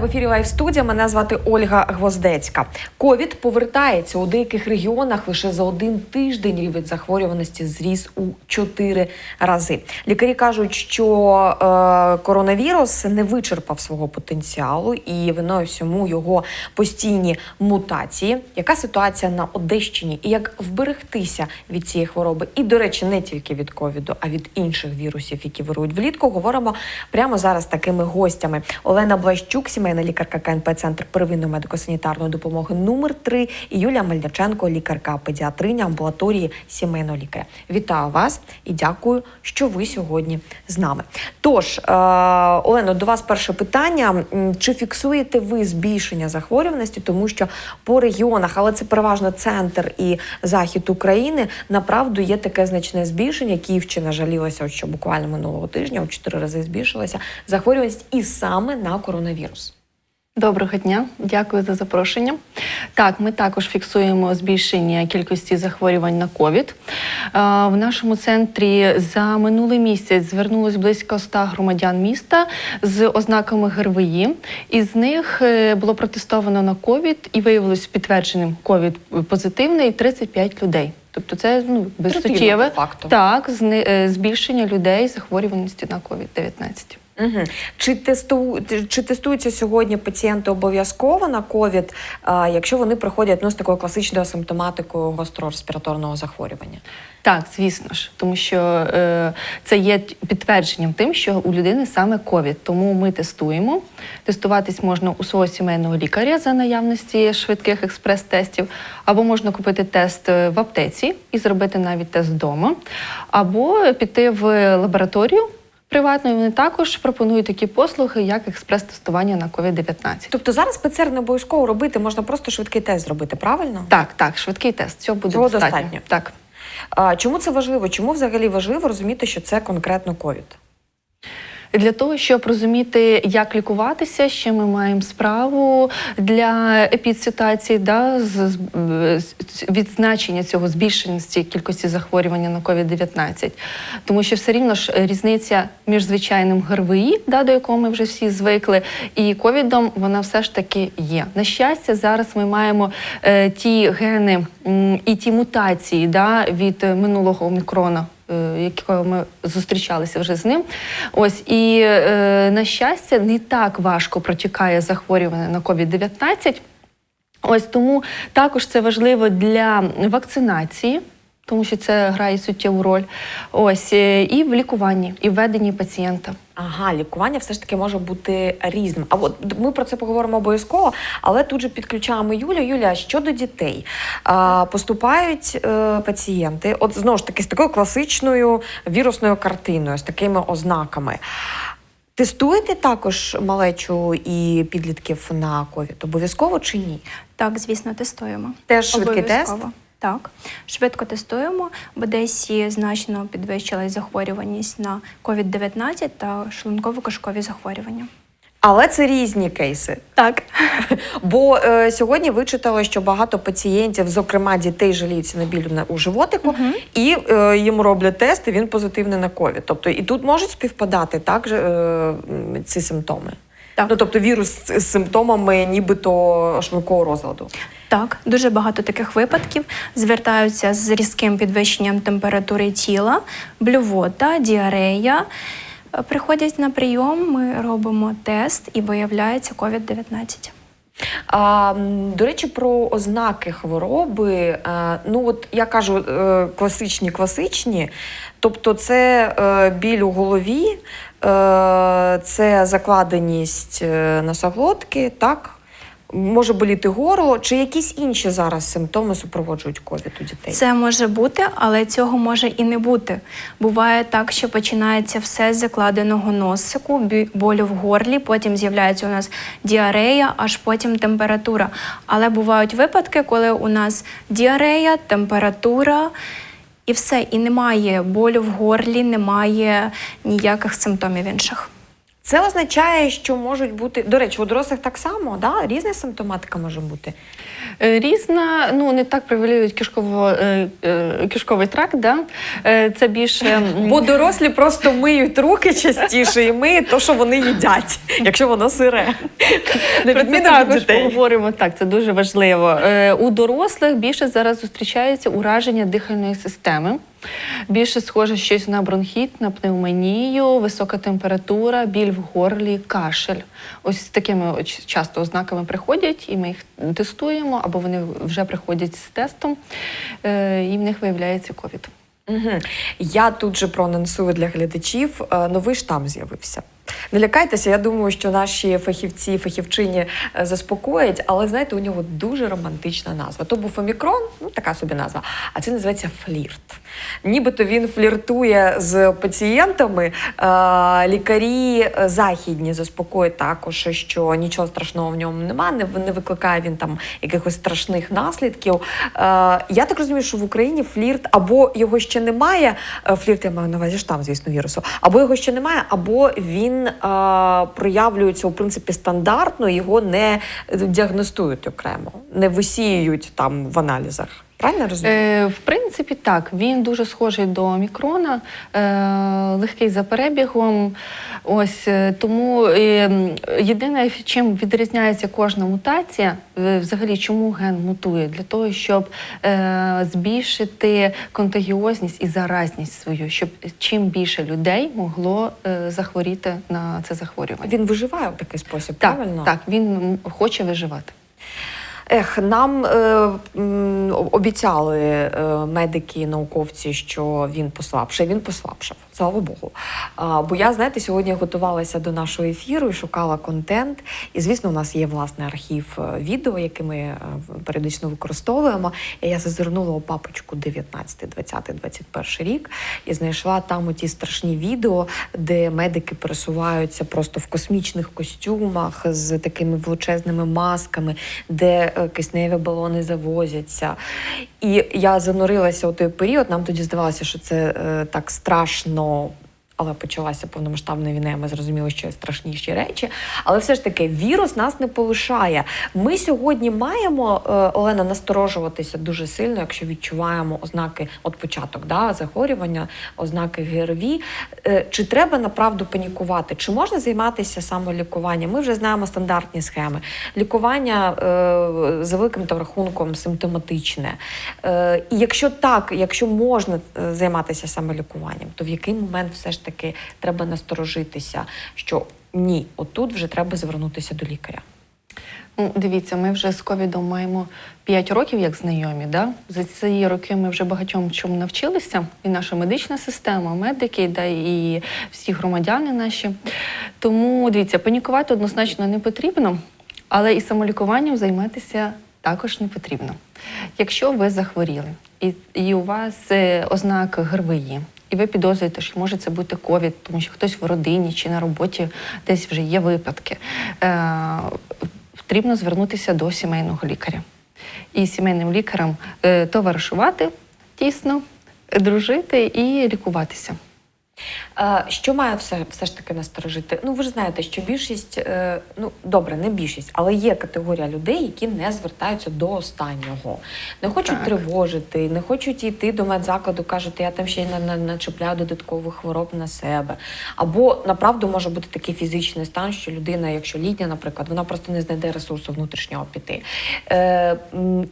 В ефірі Лайв студія. Мене звати Ольга Гвоздецька. Ковід повертається у деяких регіонах лише за один тиждень. Рівень захворюваності зріс у чотири рази. Лікарі кажуть, що е, коронавірус не вичерпав свого потенціалу і виною всьому його постійні мутації. Яка ситуація на Одещині і як вберегтися від цієї хвороби? І, до речі, не тільки від ковіду, а від інших вірусів, які вирують влітку. Говоримо прямо зараз такими гостями. Олена Блащук, сімейна лікарка КНП Центр первинної медико-санітарної допомоги номер 3 і Юлія Мельниченко, лікарка педіатриня амбулаторії сімейного лікаря. Вітаю вас і дякую, що ви сьогодні з нами. Тож, е, Олено, до вас перше питання: чи фіксуєте ви збільшення захворюваності, тому що по регіонах, але це переважно центр і захід України, направду є таке значне збільшення. Київщина жалілася, що буквально минулого тижня у чотири рази збільшилася захворюваність і саме на коронавірус. Доброго дня, дякую за запрошення. Так, ми також фіксуємо збільшення кількості захворювань на ковід. Е, В нашому центрі за минулий місяць звернулось близько 100 громадян міста з ознаками ГРВІ. Із них е, було протестовано на ковід і виявилось підтвердженим ковід позитивний 35 людей. Тобто це ну безсуттєве так е, збільшення людей захворюваності на ковід 19 Угу. Чи, тесту... чи тестуються сьогодні пацієнти обов'язково на ковід, якщо вони приходять ну, з такою класичною симптоматикою гострореспіраторного захворювання? Так, звісно ж, тому що е, це є підтвердженням тим, що у людини саме ковід. Тому ми тестуємо. Тестуватись можна у свого сімейного лікаря за наявності швидких експрес-тестів, або можна купити тест е, в аптеці і зробити навіть тест вдома, або піти в лабораторію. Приватно і вони також пропонують такі послуги, як експрес-тестування на COVID-19. Тобто зараз ПЦР не обов'язково робити, можна просто швидкий тест зробити, правильно? Так, так, швидкий тест. Цього буде Цього достатньо. достатньо. Так. А, чому це важливо? Чому взагалі важливо розуміти, що це конкретно ковід? Для того, щоб розуміти, як лікуватися, чим ми маємо справу для епідситуації, да, з, відзначення цього збільшеності кількості захворювання на COVID-19. Тому що все рівно ж різниця між звичайним ГРВІ, да, до якого ми вже всі звикли, і ковідом, вона все ж таки є. На щастя, зараз ми маємо е, ті гени м, і ті мутації да, від минулого омікрона е, якого ми зустрічалися вже з ним. Ось і е, на щастя, не так важко протікає захворювання на COVID-19. Ось тому також це важливо для вакцинації. Тому що це грає суттєву роль. Ось е, і в лікуванні, і в веденні пацієнта. Ага, лікування все ж таки може бути різним. А от ми про це поговоримо обов'язково, але тут же підключаємо Юлю. Юля, щодо дітей а, поступають е, пацієнти, от знову ж таки з такою класичною вірусною картиною, з такими ознаками. Тестуєте також малечу і підлітків на ковід? Обов'язково чи ні? Так, звісно, тестуємо. Теж швидкий тест? Так, швидко тестуємо. В Одесі значно підвищилась захворюваність на COVID-19 та шлунково-кишкові захворювання. Але це різні кейси. Так, Бо е, сьогодні вичитала, що багато пацієнтів, зокрема дітей, жаліються на біль на- у животику, і е, їм роблять тест, і він позитивний на ковід. Тобто і тут можуть співпадати так е, ці симптоми. Так. Ну, тобто вірус з симптомами нібито шлункового розладу. Так, дуже багато таких випадків звертаються з різким підвищенням температури тіла, блювота, діарея. Е, Приходять на прийом, ми робимо тест і виявляється COVID-19. А, до речі, про ознаки хвороби. Е, ну, от я кажу, е, класичні, класичні. Тобто, це біль у голові, це закладеність носоглотки, так? Може боліти горло, чи якісь інші зараз симптоми супроводжують ковід у дітей? Це може бути, але цього може і не бути. Буває так, що починається все з закладеного носику, болю в горлі, потім з'являється у нас діарея, аж потім температура. Але бувають випадки, коли у нас діарея, температура. І все, і немає болю в горлі, немає ніяких симптомів інших. Це означає, що можуть бути, до речі, у дорослих так само, да? різна симптоматика може бути. Е, Різна, ну не так привалюють кишково, е, е, кишковий тракт, да? Це більше. Бо дорослі просто миють руки частіше і миють то, що вони їдять, якщо воно сире. Відміну від дітей. поговоримо. Так, це дуже важливо. У дорослих більше зараз зустрічається ураження дихальної системи. Більше схоже щось на бронхіт, на пневмонію, висока температура, біль в горлі, кашель. Ось з такими часто ознаками приходять, і ми їх тестуємо, або вони вже приходять з тестом, е, і в них виявляється ковід. Угу. Я тут же проанонсую для глядачів. е, Новий штам з'явився. Не лякайтеся, я думаю, що наші фахівці, фахівчині е, заспокоять, але знаєте, у нього дуже романтична назва. То був омікрон, ну така собі назва, а це називається флірт. Нібито він фліртує з пацієнтами. Е, Лікарі е, західні заспокоюють також, що нічого страшного в ньому немає, не, викликає він там якихось страшних наслідків. Я так розумію, що в Україні флірт або його ще немає. Флірт я маю на увазі штам, звісно, вірусу, або його ще немає, або він е, проявлюється у принципі стандартно, його не діагностують окремо, не висіюють там в аналізах. Правильно розумію? Е, в принципі, так. Він дуже схожий до омікрона, е, легкий за перебігом. Ось е, тому е, єдине, чим відрізняється кожна мутація, е, взагалі, чому ген мутує? Для того, щоб е, збільшити контагіозність і заразність свою, щоб чим більше людей могло е, захворіти на це захворювання. Він виживає в такий спосіб, Так, правильно? так, він хоче виживати. Ех, нам е, обіцяли е, медики і науковці, що він послабшає. Він послабшав, слава Богу. А, бо я, знаєте, сьогодні готувалася до нашого ефіру і шукала контент. І, звісно, у нас є власний архів е, відео, який ми е, періодично використовуємо. І я зазирнула у папочку 19, 20, 21 рік і знайшла там оті страшні відео, де медики пересуваються просто в космічних костюмах з такими величезними масками, де кисневі балони завозяться. І я занурилася у той період. Нам тоді здавалося, що це е, так страшно. Але почалася повномасштабна війна, ми зрозуміли, що є страшніші речі. Але все ж таки, вірус нас не полишає. Ми сьогодні маємо, е, Олена, насторожуватися дуже сильно, якщо відчуваємо ознаки, от початок да, захворювання, ознаки ГРВІ. Е, Чи треба направду панікувати? Чи можна займатися самолікуванням? Ми вже знаємо стандартні схеми. Лікування е, за великим та рахунком симптоматичне. І якщо так, якщо можна займатися самолікуванням, то в який момент все ж таки треба насторожитися, що ні, отут вже треба звернутися до лікаря. Ну, дивіться, ми вже з ковідом маємо 5 років як знайомі. Да? За ці роки ми вже багатьом чому навчилися, і наша медична система, медики, да, і всі громадяни наші. Тому дивіться, панікувати однозначно не потрібно, але і самолікуванням займатися також не потрібно. Якщо ви захворіли і, і у вас е, ознаки ГРВІ, і ви підозрюєте, що може це бути ковід, тому що хтось в родині чи на роботі десь вже є випадки. Е, потрібно звернутися до сімейного лікаря. І сімейним лікарям е, товаришувати тісно, дружити і лікуватися. Е, Що має все, все ж таки насторожити? Ну, ви ж знаєте, що більшість, е, ну добре, не більшість, але є категорія людей, які не звертаються до останнього, не хочуть Так. тривожити, не хочуть йти до медзакладу, кажуть, я там ще на, начепляю додаткових хвороб на себе. Або направду може бути такий фізичний стан, що людина, якщо літня, наприклад, вона просто не знайде ресурсу внутрішнього піти. Е,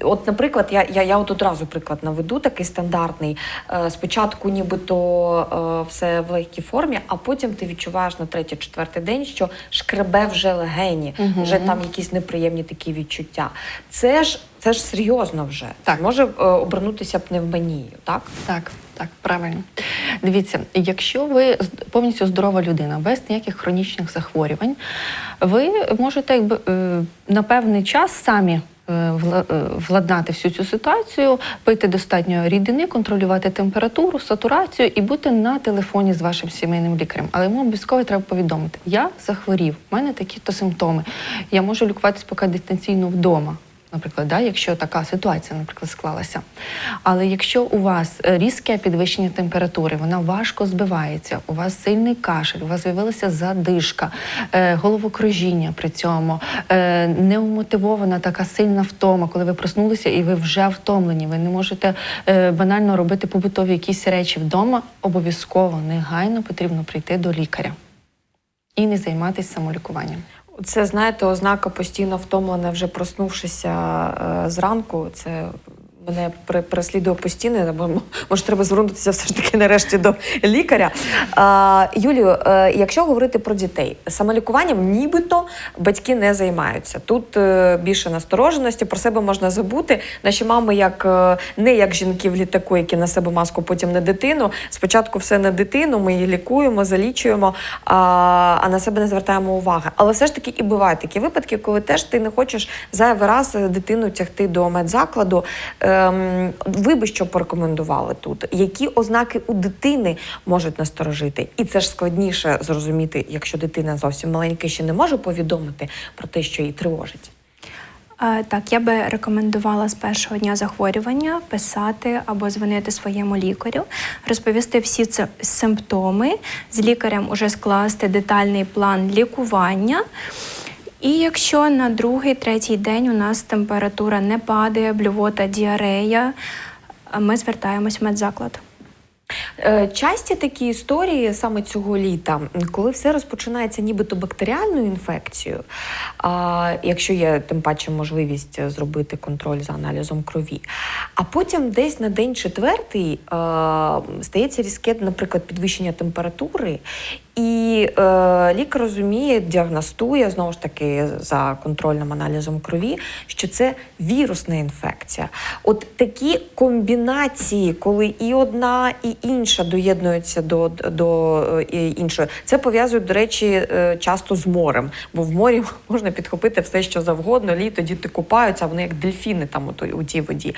от, наприклад, я, я, я от одразу приклад наведу, такий стандартний. Е, спочатку нібито е, все в легкій формі, а потім ти відчуваєш на третій-четвертий день, що шкребе вже легені, Мгм. вже там якісь неприємні такі відчуття. Це ж це ж серйозно вже. Так. Може е, обернутися пневмонією, так? Так, так, правильно. Дивіться, якщо ви повністю здорова людина, без ніяких хронічних захворювань, ви можете якби, е, на певний час самі. Е, е, Владнати всю цю ситуацію, пити достатньо рідини, контролювати температуру, сатурацію і бути на телефоні з вашим сімейним лікарем. Але йому обов'язково треба повідомити: я захворів, в мене такі-то симптоми. Я можу лікуватись поки дистанційно вдома. Наприклад, да, якщо така ситуація, наприклад, склалася. Але якщо у вас е, різке підвищення температури, вона важко збивається, у вас сильний кашель, у вас з'явилася задишка, е, головокружіння при цьому, е, неумотивована така сильна втома, коли ви проснулися і ви вже втомлені, ви не можете банально робити побутові якісь речі вдома, обов'язково негайно потрібно прийти до лікаря і не займатися самолікуванням. Це, знаєте, ознака постійно втомлена, вже проснувшися е, зранку. Це мене пере- переслідує постійно, або може треба звернутися все ж таки нарешті до лікаря. А, Юлію, е, якщо говорити про дітей, самолікуванням нібито батьки не займаються. Тут е, більше настороженості, про себе можна забути. Наші мами, як е, не як жінки в літаку, які на себе маску, потім на дитину. Спочатку все на дитину, ми її лікуємо, залічуємо, а, а на себе не звертаємо уваги. Але все ж таки і бувають такі випадки, коли теж ти не хочеш зайвий раз дитину тягти до медзакладу. Ем, ви би що порекомендували тут? Які ознаки у дитини можуть насторожити? І це ж складніше зрозуміти, якщо дитина зовсім маленька ще не може повідомити про те, що її тривожить. Е, Так, я би рекомендувала з першого дня захворювання писати або дзвонити своєму лікарю, розповісти всі ці симптоми, з лікарем уже скласти детальний план лікування. І якщо на другий, третій день у нас температура не падає, блювота, діарея, ми звертаємось в медзаклад. Е, Часті такі історії саме цього літа, коли все розпочинається нібито бактеріальною інфекцією, а, якщо є тим паче можливість зробити контроль за аналізом крові. А потім десь на день четвертий е, стається різке, наприклад, підвищення температури, і е, лікар розуміє, діагностує знову ж таки за контрольним аналізом крові, що це вірусна інфекція. От такі комбінації, коли і одна, і інша доєднуються до, до е, іншої, це пов'язують, до речі, е, часто з морем, бо в морі можна підхопити все, що завгодно, літо діти купаються, вони як дельфіни там у, тій воді.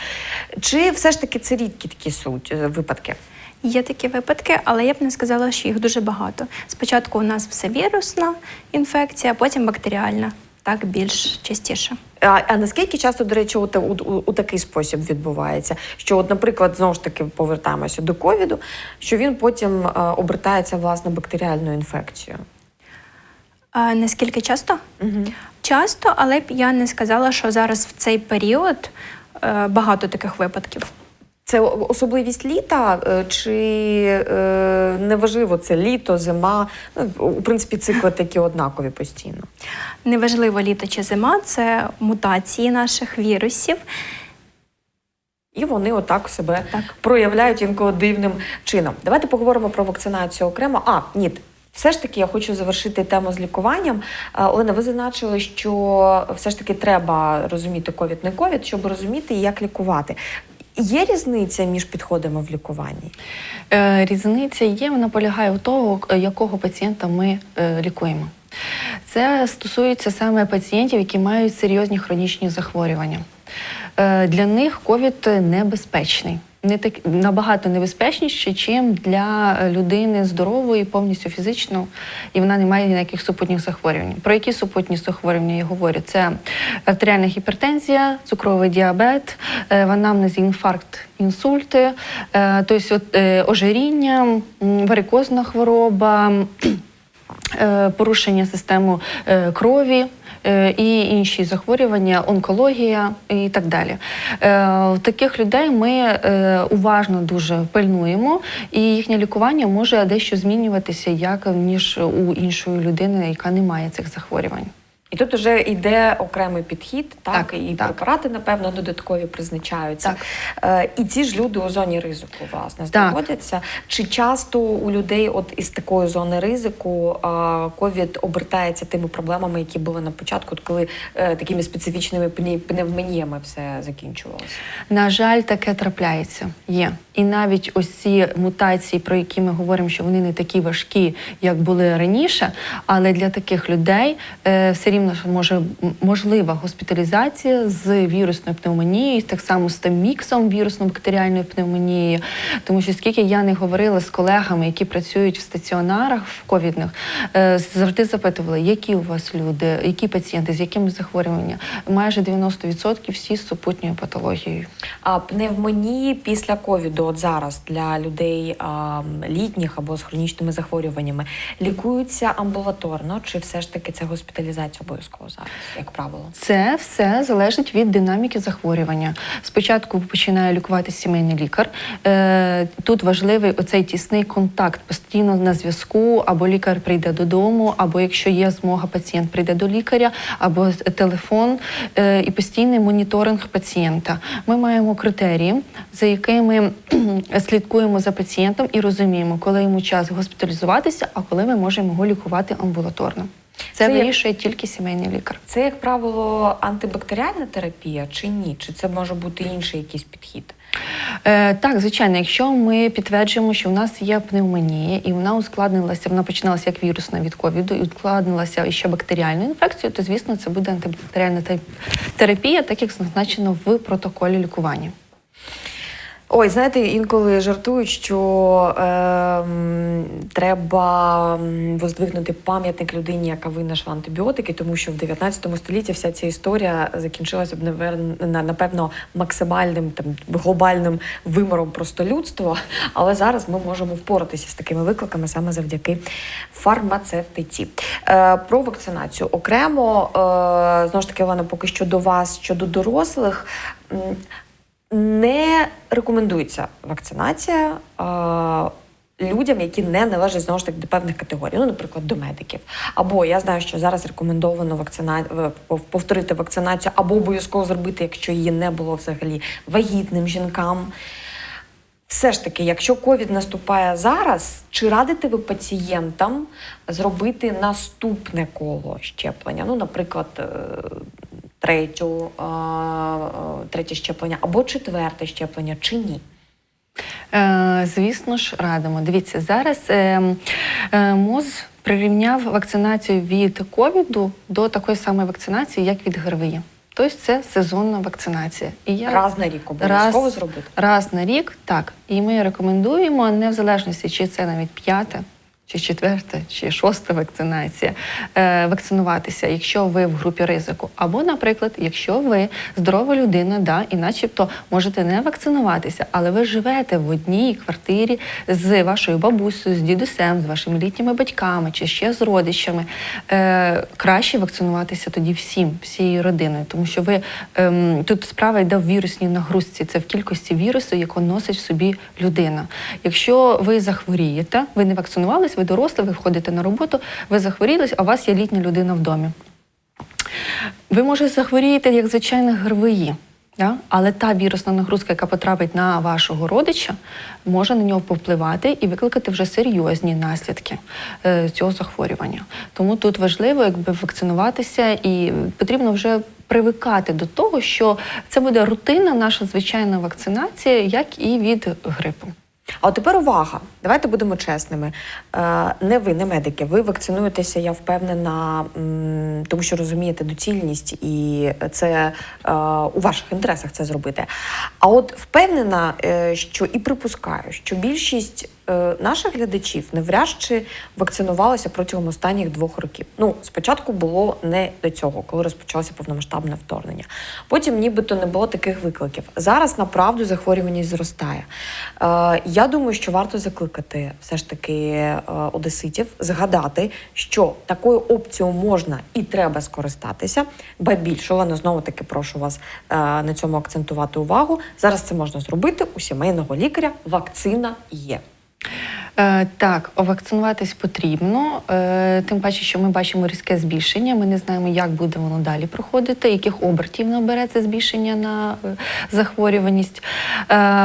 Чи все ж таки це рідкі такі е, випадки? Є такі випадки, але я б не сказала, що їх дуже багато. Спочатку у нас все вірусна інфекція, потім бактеріальна. Так більш частіше. А, а наскільки часто, до речі, у, у, у, у такий спосіб відбувається? Що, от, наприклад, знову ж таки повертаємося до ковіду, що він потім е, обертається власне бактеріальною інфекцією? А наскільки часто? Часто, але б я не сказала, що зараз в цей період е, багато таких випадків. Це особливість літа, е, чи е, неважливо, це літо, зима? Ну, у принципі, цикли такі однакові постійно. Неважливо літо чи зима, це мутації наших вірусів. І вони отак себе Так. проявляють інколи дивним чином. Давайте поговоримо про вакцинацію окремо. А, ні. Все ж таки, я хочу завершити тему з лікуванням. Е, Олена, ви зазначили, що все ж таки треба розуміти ковід не ковід, щоб розуміти, як лікувати. Є різниця між підходами в лікуванні? Е, Різниця є, вона полягає в того, якого пацієнта ми е, лікуємо. Це стосується саме пацієнтів, які мають серйозні хронічні захворювання. Е, Для них ковід небезпечний. Не так набагато небезпечніше, чим для людини здорової, повністю фізично, і вона не має ніяких супутніх захворювань. Про які супутні захворювання я говорю? Це артеріальна гіпертензія, цукровий діабет, е, в анамнезі інфаркт, інсульти, е, тобто е, ожиріння, варикозна хвороба. е, Порушення системи е, крові е, і інші захворювання, онкологія і так далі. Е, таких людей ми е, уважно дуже пильнуємо, і їхнє лікування може дещо змінюватися, як ніж у іншої людини, яка не має цих захворювань. І тут вже йде окремий підхід, так, Так, і так. препарати, напевно, додаткові призначаються. Так. Е, і ці ж люди у зоні ризику власне знаходяться. Чи часто у людей, от із такої зони ризику, а, ковід обертається тими проблемами, які були на початку, от коли е, такими специфічними пне- пневмоніями все закінчувалося? На жаль, таке трапляється. Є. І навіть ось ці мутації, про які ми говоримо, що вони не такі важкі, як були раніше, але для таких людей е, все рівно наша може можлива госпіталізація з вірусною пневмонією, так само з тим міксом вірусно-бактеріальної пневмонії. Тому що скільки я не говорила з колегами, які працюють в стаціонарах в ковідних, е, завжди запитували, які у вас люди, які пацієнти, з якими захворюваннями. Майже 90% всі з супутньою патологією. А пневмонії після ковіду, от зараз для людей а, літніх або з хронічними захворюваннями, лікуються амбулаторно, чи все ж таки це госпіталізація обов'язково зараз, як правило? Це все залежить від динаміки захворювання. Спочатку починає лікувати сімейний лікар. Е, Тут важливий оцей тісний контакт постійно на зв'язку, або лікар прийде додому, або якщо є змога, пацієнт прийде до лікаря, або телефон е, і постійний моніторинг пацієнта. Ми маємо критерії, за якими слідкуємо за пацієнтом і розуміємо, коли йому час госпіталізуватися, а коли ми можемо його лікувати амбулаторно. Це, Це як- вирішує тільки сімейний лікар. Це, як правило, антибактеріальна терапія чи ні? Чи це може бути інший якийсь підхід? Е, так, звичайно, якщо ми підтверджуємо, що в нас є пневмонія, і вона ускладнилася, вона починалася як вірусна від ковіду, і ускладнилася ще бактеріальною інфекцією, то звісно це буде антибактеріальна терапія, так як зазначено в протоколі лікування. Ой, знаєте, інколи жартують, що ем, треба воздвигнути пам'ятник людині, яка винайшла антибіотики, тому що в 19 столітті вся ця історія закінчилася б напевно максимальним там глобальним вимором просто людства. Але зараз ми можемо впоратися з такими викликами саме завдяки фармацевтиці. Е, про вакцинацію окремо е, знову ж таки, Олена, поки що до вас щодо дорослих. Не рекомендується вакцинація е, людям, які не належать знову ж таки до певних категорій, ну, наприклад, до медиків. Або я знаю, що зараз рекомендовано вакцина... повторити вакцинацію, або обов'язково зробити, якщо її не було взагалі вагітним жінкам. Все ж таки, якщо ковід наступає зараз, чи радите ви пацієнтам зробити наступне коло щеплення? Ну, наприклад, е, третю, е, е, третє щеплення або четверте щеплення, чи ні? Е, звісно ж, радимо. Дивіться, зараз е, е, МОЗ прирівняв вакцинацію від ковіду до такої самої вакцинації, як від ГРВІ. Тобто це сезонна вакцинація. І я Раз на рік обов'язково зробити. Раз на рік, так. І ми рекомендуємо, не в залежності, чи це навіть п'яте, чи четверта, чи шоста вакцинація, е, вакцинуватися, якщо ви в групі ризику. Або, наприклад, якщо ви здорова людина, да, і начебто можете не вакцинуватися, але ви живете в одній квартирі з вашою бабусею, з дідусем, з вашими літніми батьками чи ще з родичами. Е, краще вакцинуватися тоді всім, всією родиною, тому що ви ем, тут справа йде в вірусній нагрузці, це в кількості вірусу, яку носить в собі людина. Якщо ви захворієте, ви не вакцинувались, ви дорослі, ви входите на роботу, ви захворілись, а у вас є літня людина в домі. Ви можете захворіти як звичайне ГРВІ. Да? Але та вірусна нагрузка, яка потрапить на вашого родича, може на нього повпливати і викликати вже серйозні наслідки е, цього захворювання. Тому тут важливо якби вакцинуватися і потрібно вже привикати до того, що це буде рутинна наша звичайна вакцинація, як і від грипу. А от тепер увага. Давайте будемо чесними. Е, Не ви, не медики. Ви вакцинуєтеся, я впевнена, тому що розумієте доцільність, і це е, у ваших інтересах це зробити. А от впевнена, е, що і припускаю, що більшість наших глядачів навряд чи вакцинувалися протягом останніх двох років. Ну, спочатку було не до цього, коли розпочалося повномасштабне вторгнення. Потім нібито не було таких викликів. Зараз направду захворюваність зростає. Е, я думаю, що варто закликати все ж таки е, одеситів згадати, що такою опцією можна і треба скористатися. Ба більше, Олена, знову таки прошу вас е, на цьому акцентувати увагу. Зараз це можна зробити у сімейного лікаря. Вакцина є. Е, так, вакцинуватись потрібно, е, тим паче, що ми бачимо різке збільшення. Ми не знаємо, як буде воно далі проходити, яких обертів набере це збільшення на е, захворюваність.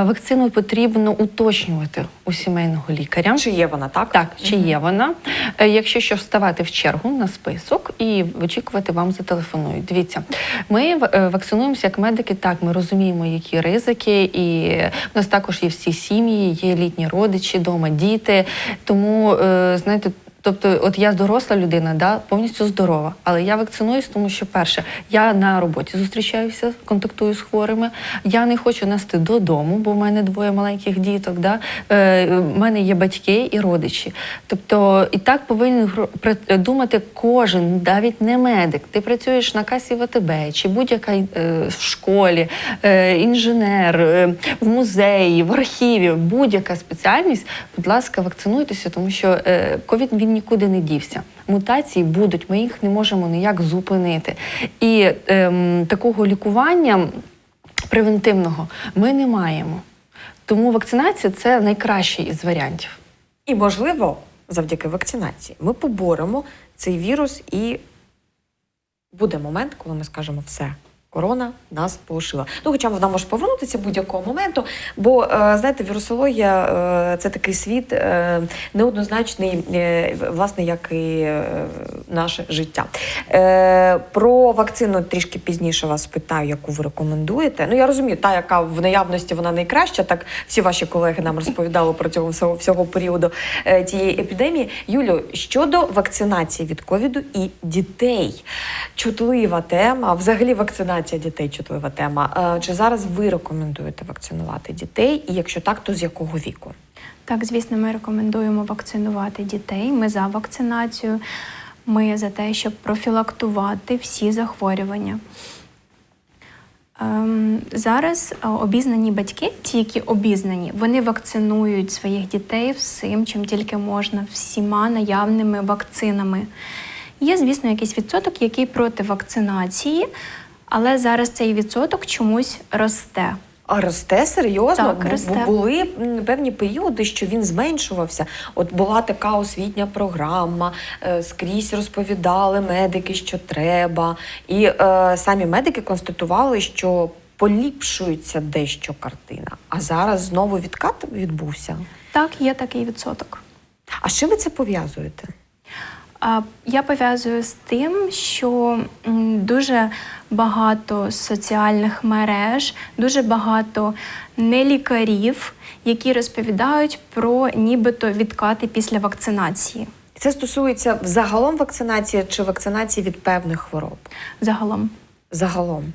Вакцину потрібно уточнювати у сімейного лікаря. Чи є вона так? Так, чи є вона? Якщо що, вставати в чергу на список і очікувати вам зателефонують. Дивіться, ми вакцинуємося як медики. Так, ми розуміємо, які ризики, і в нас також є всі сім'ї, є літні родичі, дома діти. Тому е, знаєте. Тобто, от я доросла людина, да, повністю здорова, але я вакцинуюсь, тому що перше, я на роботі зустрічаюся, контактую з хворими. Я не хочу нести додому, бо в мене двоє маленьких діток. Да. Е, в мене є батьки і родичі. Тобто, і так повинен думати кожен, навіть не медик. Ти працюєш на касі ВТБ чи будь-яка е, в школі, е, інженер, е, в музеї, в архіві, будь-яка спеціальність, будь ласка, вакцинуйтеся, тому що е, ковід нікуди не дівся. Мутації будуть, ми їх не можемо ніяк зупинити. І ем, такого лікування превентивного ми не маємо. Тому вакцинація це найкращий із варіантів. І, можливо, завдяки вакцинації ми поборемо цей вірус і буде момент, коли ми скажемо все. Корона нас полишила. Ну, хоча вона може повернутися будь-якого моменту, бо е, знаєте, вірусологія е, це такий світ е, неоднозначний, власне, як і наше життя. Про вакцину трішки пізніше вас питаю, яку ви рекомендуєте. Ну я розумію, та, яка в наявності вона найкраща. Так всі ваші колеги нам розповідали про цього всього, всього періоду тієї епідемії. Юлю, щодо вакцинації від ковіду і дітей, чутлива тема. Взагалі, вакцинація дітей чутлива тема. Е, Чи зараз ви рекомендуєте вакцинувати дітей? І якщо так, то з якого віку? Так, звісно, ми рекомендуємо вакцинувати дітей. Ми за вакцинацію. Ми за те, щоб профілактувати всі захворювання. Ем, зараз е, обізнані батьки, ті, які обізнані, вони вакцинують своїх дітей всім, чим тільки можна, всіма наявними вакцинами. Є, звісно, якийсь відсоток, який проти вакцинації, але зараз цей відсоток чомусь росте. А росте серйозно? Так, росте. Були певні періоди, що він зменшувався. От була така освітня програма, е, скрізь розповідали медики, що треба. І е, самі медики констатували, що поліпшується дещо картина. А зараз знову відкат відбувся. Так, є такий відсоток. А чим ви це пов'язуєте? Я пов'язую з тим, що дуже багато соціальних мереж, дуже багато нелікарів, які розповідають про нібито відкати після вакцинації. Це стосується взагалом вакцинації чи вакцинації від певних хвороб? Загалом. Загалом.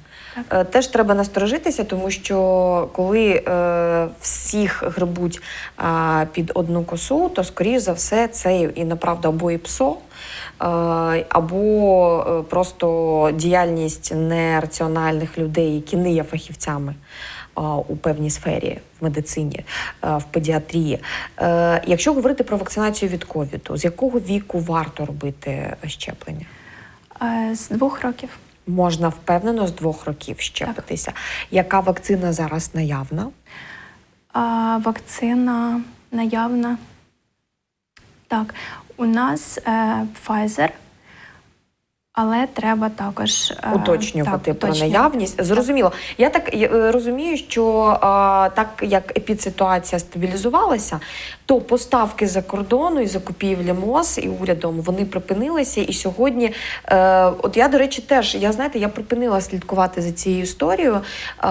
Е, Теж треба насторожитися, тому що коли е, всіх грибуть е, під одну косу, то скоріш за все це і направда або і ПСО, або е, просто діяльність нераціональних людей, які не є фахівцями е, у певній сфері в медицині, е, в педіатрії. Е, Якщо говорити про вакцинацію від ковіду, з якого віку варто робити щеплення? Е, З двох років. Можна впевнено з двох років щепитися. Яка вакцина зараз наявна? А, вакцина наявна. Так, у нас е, Pfizer, але треба також е, Уточнювати так, про уточнювати. наявність. Зрозуміло. Я так е, розумію, що а, так як епідситуація стабілізувалася, то поставки за кордону і закупівлі МОЗ і урядом вони припинилися. І сьогодні, е, от я, до речі, теж я знаєте, я припинила слідкувати за цією історією. Е,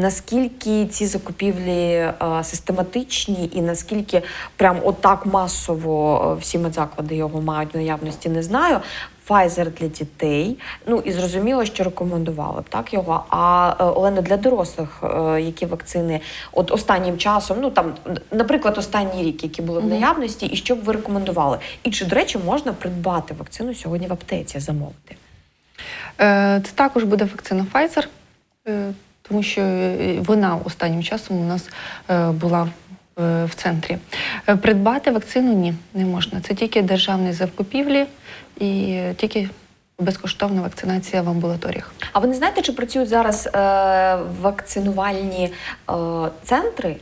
наскільки ці закупівлі е, систематичні, і наскільки прям отак масово е, всі медзаклади його мають в наявності, не знаю. Pfizer для дітей. Ну і зрозуміло, що рекомендували б так його. А е, Олено, для дорослих, е, які вакцини, от останнім часом, ну там, наприклад, останній рік, які були в наявності, і що б ви рекомендували? І чи, до речі, можна придбати вакцину сьогодні в аптеці, замовити? Е, Це також буде вакцина Pfizer, тому що вона останнім часом у нас була в центрі. Е, Придбати вакцину ні, не можна. Це тільки державні закупівлі і е, тільки безкоштовна вакцинація в амбулаторіях. А ви не знаєте, чи працюють зараз е, вакцинувальні е, центри?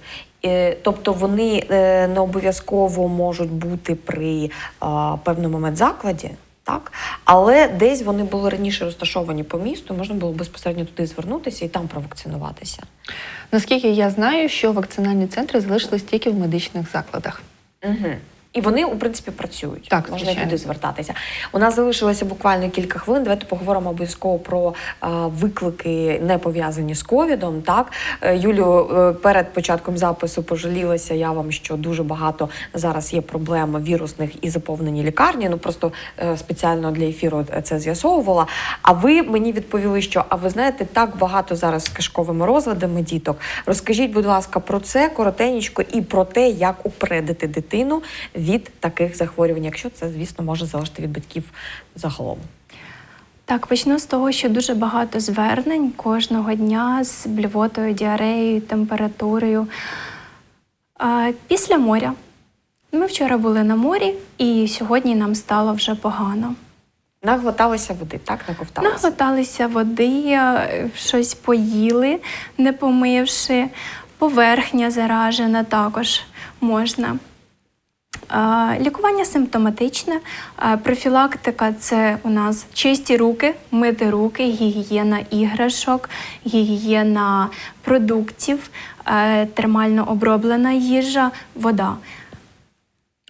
Е, Тобто вони е, не обов'язково можуть бути при е, певному медзакладі, так? але десь вони були раніше розташовані по місту, можна було безпосередньо туди звернутися і там провакцинуватися. Наскільки я знаю, що вакцинальні центри залишились тільки в медичних закладах. Угу. І вони, у принципі, працюють. Так, можна туди звертатися. У нас залишилося буквально кілька хвилин. Давайте поговоримо обов'язково про е, виклики, не пов'язані з ковідом. Так, Е, Юлю, е, перед початком запису пожалілася я вам, що дуже багато зараз є проблем вірусних і заповнені лікарні. Ну просто е, спеціально для ефіру це з'ясовувала. А ви мені відповіли, що а ви знаєте, так багато зараз з кишковими розладами діток. Розкажіть, будь ласка, про це коротенько і про те, як упередити дитину від таких захворювань, якщо це, звісно, може залежати від батьків загалом. Так, почну з того, що дуже багато звернень кожного дня з блювотою, діареєю, температурою. А, після моря. Ми вчора були на морі, і сьогодні нам стало вже погано. Наглоталися води, так наковталися. Наглоталися води, е, щось поїли, не помивши. Поверхня заражена також можна. Лікування симптоматичне. Профілактика це у нас чисті руки, мити руки, гігієна іграшок, гігієна продуктів, е, термально оброблена їжа, вода.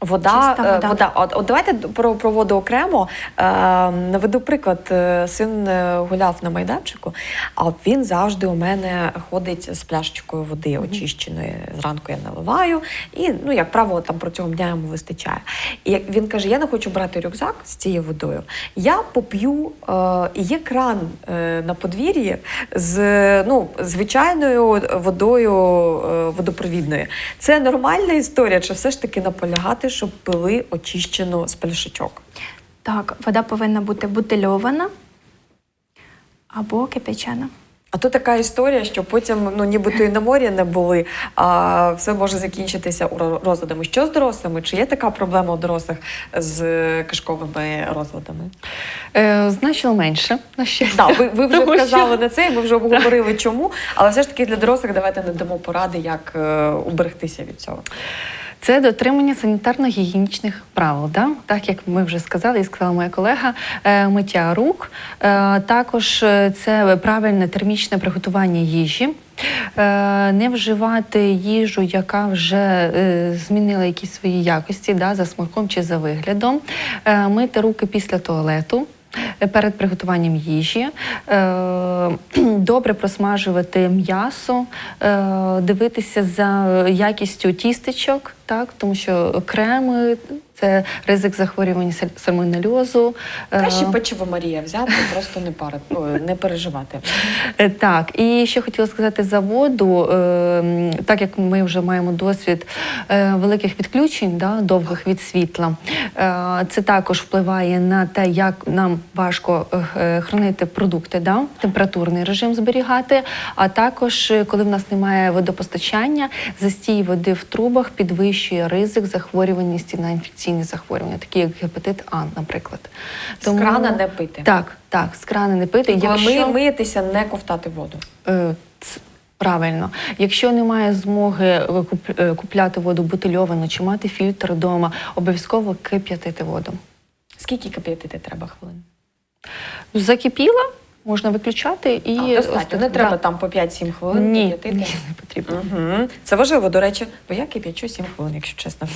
Вода, е, вода. вода. От, от давайте про, про воду окремо. Е, наведу приклад. Е, Син е, гуляв на майданчику, а він завжди у мене ходить з пляшечкою води очищеної. Зранку я наливаю, і ну, як правило, там протягом дня йому вистачає. І він каже: я не хочу брати рюкзак з цією водою. Я поп'ю, е, є кран е, на подвір'ї з ну, звичайною водою е, водопровідною. Це нормальна історія, чи все ж таки наполягати, щоб пили очищену з пляшечок? Так, вода повинна бути бутильована або кипячена. А то така історія, що потім ну нібито і на морі не були, а все може закінчитися розладами. Що з дорослими? Чи є така проблема у дорослих з кишковими розладами? Е, значно менше, на щастя. Так, ви, ви вже Тому що- на це, і ми вже обговорили чому. Але все ж таки для дорослих давайте надамо поради, як е, уберегтися від цього. Це дотримання санітарно-гігієнічних правил. Да? Так як ми вже сказали, і сказала моя колега, е, миття рук. Е, також е, це правильне термічне приготування їжі. Не вживати їжу, яка вже змінила якісь свої якості да, за смаком чи за виглядом. Мити руки після туалету. Перед приготуванням їжі е, добре просмажувати м'ясо, е, дивитися за якістю тістечок, так тому що креми це ризик захворювання саль- сальмонельозу. Е, Краще печиво Марія взяти, просто не пари, не переживати. Е, Так, і ще хотіла сказати за воду, е, так як ми вже маємо досвід е, великих відключень, да, довгих від світла, це також впливає на те, як нам важко хранити продукти, да, температурний режим зберігати. А також, коли в нас немає водопостачання, застій води в трубах підвищує ризик захворюваності на інфекційні захворювання, такі як гепатит А, наприклад. З крана не пити. Так, так, з крана не пити. Коли Якщо... ми миєтеся, не ковтати воду. Е, Правильно, якщо немає змоги е, купляти воду бутильовану чи мати фільтр вдома, обов'язково кип'ятити воду. Скільки кип'ятити треба хвилин? Закипіла, можна виключати і А, достатньо. Не Да. треба там по 5-7 хвилин Ні, ні, не потрібно. Угу. Це важливо, до речі, бо я кип'ячу 7 хвилин, якщо чесно.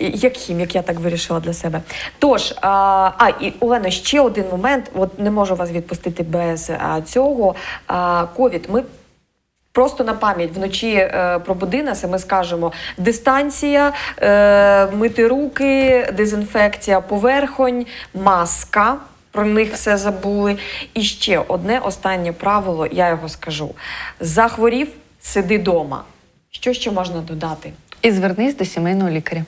Як хімік, я так вирішила для себе. Тож, а, а і Олено, ще один момент. От не можу вас відпустити без а, цього. А, Ковід. Ми Просто на пам'ять вночі е, пробуди нас, і ми скажемо дистанція, е, мити руки, дезінфекція поверхонь, маска. Про них все забули. І ще одне останнє правило, я його скажу: захворів, сиди дома. Що ще можна додати? І звернись до сімейного лікаря.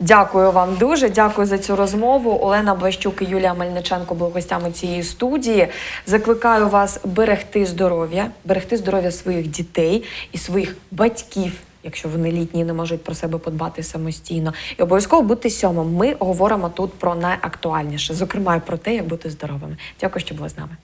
Дякую вам дуже. Дякую за цю розмову. Олена Блащук і Юлія Мельниченко були гостями цієї студії. Закликаю вас берегти здоров'я, берегти здоров'я своїх дітей і своїх батьків. Якщо вони літні не можуть про себе подбати самостійно, і обов'язково бути сьомим. Ми говоримо тут про найактуальніше, зокрема про те, як бути здоровими. Дякую, що були з нами.